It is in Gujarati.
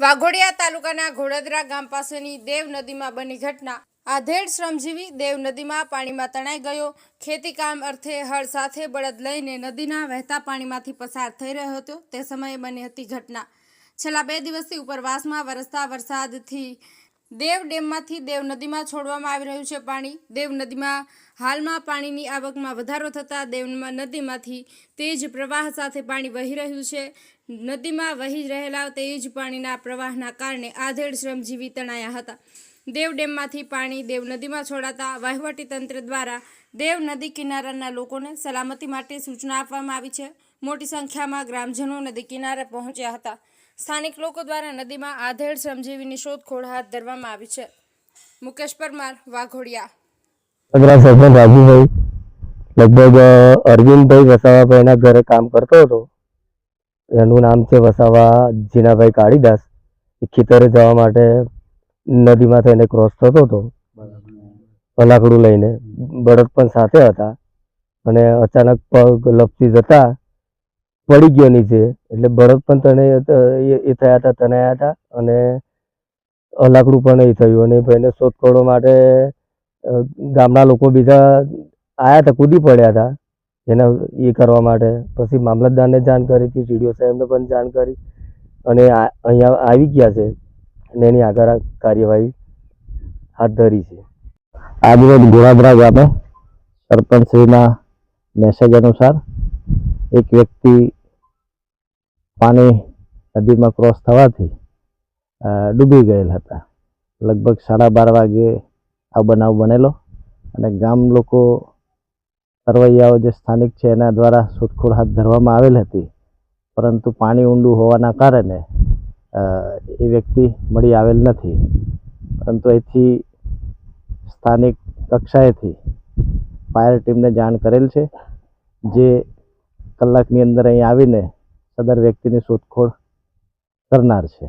વાઘોડિયા તાલુકાના ઘોડદરા ગામ પાસેની દેવ નદીમાં બની ઘટના. આધેડ શ્રમજીવી દેવ નદીમાં પાણીમાં તણાઈ ગયો. ખેતી કામ અર્થે હળ સાથે બળદ લઈને નદીના વહેતા પાણીમાંથી પસાર થઈ રહ્યો હતો. તે સમયે બની હતી ઘટના. છેલ્લા બે દિવસથી ઉપરવાસમાં વરસતા વરસાદથી દેવ ડેમમાંથી દેવ નદીમાં છોડવામાં આવી રહ્યું છે પાણી. દેવ નદીમાં હાલમાં પાણીની આવકમાં વધારો થતાં દેવ નદીમાંથી તેજ પ્રવાહ સાથે પાણી વહી રહ્યું છે. નદીમાં વહી રહેલા તેજ પાણીના પ્રવાહના કારણે આધેડ શ્રમજીવી તણાયા હતા. દેવ ડેમમાંથી પાણી દેવ નદીમાં છોડાતા વહીવટી તંત્ર દ્વારા દેવ નદી કિનારાના લોકોને સલામતી માટે સૂચના આપવામાં આવી છે. મોટી સંખ્યામાં ગ્રામજનો નદી કિનારે પહોંચ્યા હતા. સ્થાનિક લોકો દ્વારા નદીમાં આધેડ શ્રમજીવીની શોધખોળ હાથ ધરવામાં આવી છે. મુકેશ પરમાર, વાઘોડિયા. સરપંચ રાજુભાઈ, લગભગ અરવિંદભાઈ વસાવા એના ઘરે કામ કરતો હતો. એનું નામ છે વસાવા જીનાભાઈ કાળીદાસ. એ ખેતરે જવા માટે નદીમાં થઈને ક્રોસ થતો હતો. પલાકડું લઈને બળદ પણ સાથે હતા. અને અચાનક પગ લપસી જતા પડી ગયો નીચે. એટલે બળદ પણ તને એ- થયા હતા તણાયા હતા અને લાકડું પણ એ થયું અને ભાઈને શોધખોળો માટે ગામના લોકો બીજા આયા હતા, કૂદી પડ્યા હતા એના એ કરવા માટે. પછી મામલતદારને જાણ કરી હતી ટીડીઓ સાહેબને પણ જાણ કરી અને અહીંયા આવી ગયા છે અને એની આગળ કાર્યવાહી હાથ ધરી છે. આજરોજ ઘોડાદરા ગામે સરપંચશ્રીના મેસેજ અનુસાર એક વ્યક્તિ પાણી નદીમાં ક્રોસ થવાથી ડૂબી ગયેલ હતા. લગભગ સાડા બાર વાગે આ બનાવ બનેલો અને ગામ લોકો તરવૈયાઓ જે સ્થાનિક છે એના દ્વારા શોધખોળ હાથ ધરવામાં આવેલ હતી. પરંતુ પાણી ઊંડું હોવાના કારણે એ વ્યક્તિ મળી આવેલ નથી. પરંતુ અહીંથી સ્થાનિક કક્ષાએથી ફાયર ટીમને જાણ કરેલ છે. જે કલાકની અંદર અહીં આવીને સદર વ્યક્તિની શોધખોળ કરનાર છે.